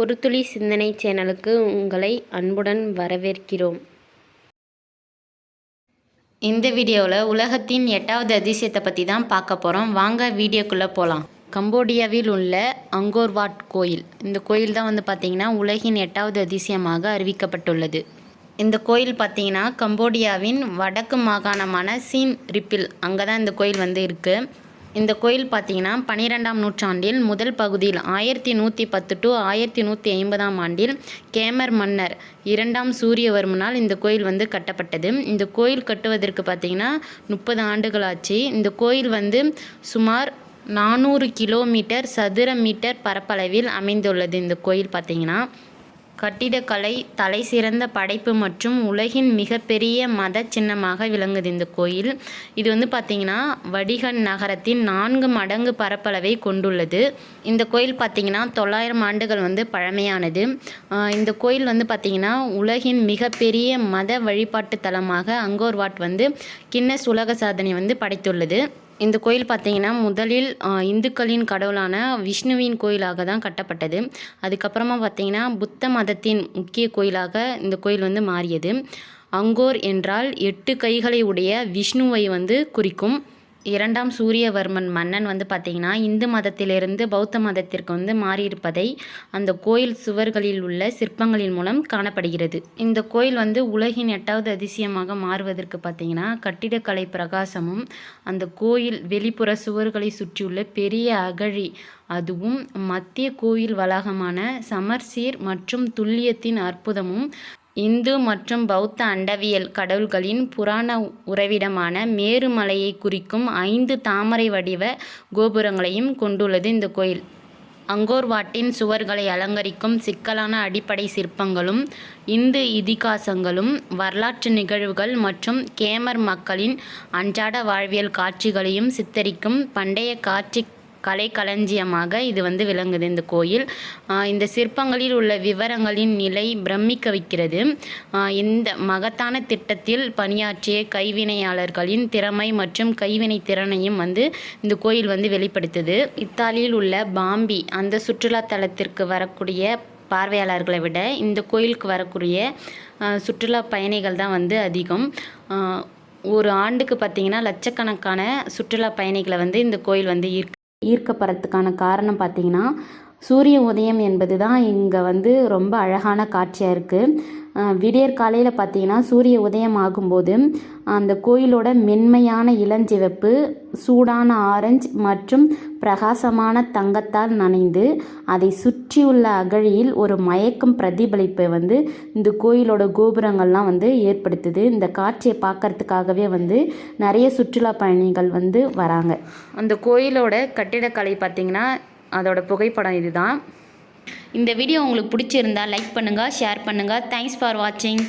ஒரு துளி சிந்தனை சேனலுக்கு உங்களை அன்புடன் வரவேற்கிறோம். இந்த வீடியோவில் உலகத்தின் எட்டாவது அதிசயத்தை பற்றி தான் பார்க்க போகிறோம் வாங்க வீடியோக்குள்ளே போகலாம் கம்போடியாவில் உள்ள அங்கோர்வாட் கோயில். இந்த கோயில் தான் வந்து பார்த்திங்கன்னா உலகின் எட்டாவது அதிசயமாக அறிவிக்கப்பட்டுள்ளது. இந்த கோயில் பார்த்தீங்கன்னா கம்போடியாவின் வடக்கு மாகாணமான சீன் ரிப்பில் அங்கே தான் இந்த கோயில் வந்து இருக்குது இந்த கோயில் பார்த்தீங்கன்னா பனிரெண்டாம் நூற்றாண்டில் முதல் பகுதியில் ஆயிரத்தி நூற்றி பத்து டு ஆயிரத்தி நூற்றி ஐம்பதாம் ஆண்டில் கேமர் மன்னர் இரண்டாம் சூரியவர்மனால் இந்த கோயில் வந்து கட்டப்பட்டது. இந்த கோயில் கட்டுவதற்கு பார்த்தீங்கன்னா முப்பது ஆண்டுகள் ஆச்சு. இந்த கோயில் வந்து சுமார் நானூறு கிலோமீட்டர் சதுர மீட்டர் பரப்பளவில் அமைந்துள்ளது இந்த கோயில் பார்த்தீங்கன்னா. கட்டிடக்கலை தலை சிறந்த படைப்பு மற்றும் உலகின் மிகப்பெரிய மத சின்னமாக விளங்குது இந்த கோயில். இது வந்து பார்த்திங்கன்னா வடிகன் நகரத்தின் நான்கு மடங்கு பரப்பளவை கொண்டுள்ளது. இந்த கோயில் பார்த்திங்கன்னா தொள்ளாயிரம் ஆண்டுகள் வந்து பழமையானது. இந்த கோயில் வந்து பார்த்திங்கன்னா உலகின் மிகப்பெரிய மத வழிபாட்டு தலமாக அங்கோர்வாட் வந்து கின்னஸ் உலக சாதனை வந்து படைத்துள்ளது. இந்த கோயில் பார்த்திங்கன்னா முதலில் இந்துக்களின் கடவுளான விஷ்ணுவின் கோயிலாக தான் கட்டப்பட்டது. அதுக்கப்புறமா பார்த்தீங்கன்னா புத்த மதத்தின் முக்கிய கோயிலாக இந்த கோயில் வந்து மாறியது. அங்கோர் என்றால் எட்டு கைகளை உடைய விஷ்ணுவை வந்து குறிக்கும். இரண்டாம் சூரியவர்மன் மன்னன் வந்து பார்த்திங்கன்னா இந்து மதத்திலிருந்து பௌத்த மதத்திற்கு வந்து மாறியிருப்பதை அந்த கோயில் சுவர்களில் உள்ள சிற்பங்களின் மூலம் காணப்படுகிறது. இந்த கோயில் வந்து உலகின் எட்டாவது அதிசயமாக மாறுவதற்கு பார்த்திங்கன்னா கட்டிடக்கலை பிரகாசமும் அந்த கோயில் வெளிப்புற சுவர்களை சுற்றியுள்ள பெரிய அகழி அதுவும் மத்திய கோயில் வளாகமான சமர்சீர் மற்றும் துல்லியத்தின் அற்புதமும் இந்து மற்றும் பௌத்த அண்டவியல் கடவுள்களின் புராண உறைவிடமான மேருமலையை குறிக்கும் ஐந்து தாமரை வடிவ கோபுரங்களையும் கொண்டுள்ளது இந்த கோயில். அங்கோர்வாட்டின் சுவர்களை அலங்கரிக்கும் சிக்கலான அடிப்படை சிற்பங்களும் இந்து இதிகாசங்களும் வரலாற்று நிகழ்வுகள் மற்றும் கேமர் மக்களின் அன்றாட வாழ்வியல் காட்சிகளையும் சித்தரிக்கும் பண்டைய காட்சி கலைக்களஞ்சியமாக இது வந்து விளங்குது இந்த கோயில். இந்த சிற்பங்களில் உள்ள விவரங்களின் நிலை பிரமிக்க வைக்கிறது. இந்த மகத்தான திட்டத்தில் பணியாற்றிய கைவினையாளர்களின் திறமை மற்றும் கைவினை திறனையும் வந்து இந்த கோயில் வந்து வெளிப்படுத்துது. இத்தாலியில் உள்ள பாம்பி அந்த சுற்றுலா தலத்திற்கு வரக்கூடிய பார்வையாளர்களை விட இந்த கோயிலுக்கு வரக்கூடிய சுற்றுலா பயணிகள் தான் வந்து அதிகம். ஒரு ஆண்டுக்கு பார்த்திங்கன்னா லட்சக்கணக்கான சுற்றுலா பயணிகளை வந்து இந்த கோயில் வந்து ஈர்க்க ஈர்க்கப்படுறதுக்கான காரணம் பார்த்தீங்கன்னா சூரிய உதயம் என்பது தான் இங்கே வந்து ரொம்ப அழகான காட்சியாக இருக்குது விடியற் காலையில் பார்த்தீங்கன்னா சூரிய உதயம் ஆகும்போது அந்த கோயிலோட மென்மையான இளஞ்சிவப்பு சூடான ஆரஞ்சு மற்றும் பிரகாசமான தங்கத்தால் நனைந்து அதை சுற்றியுள்ள அகழியில் ஒரு மயக்கும் பிரதிபலிப்பை வந்து இந்த கோயிலோட கோபுரங்கள்லாம் வந்து ஏற்படுத்துது. இந்த காட்சியை பார்க்கறதுக்காகவே வந்து நிறைய சுற்றுலா பயணிகள் வந்து வராங்க. அந்த கோயிலோட கட்டிடக்கலை பார்த்திங்கன்னா அதோட புகைப்படம் இதுதான். இந்த வீடியோ உங்களுக்கு பிடிச்சிருந்தா லைக் பண்ணுங்கள் ஷேர் பண்ணுங்கள் தேங்க்ஸ் ஃபார் வாட்சிங்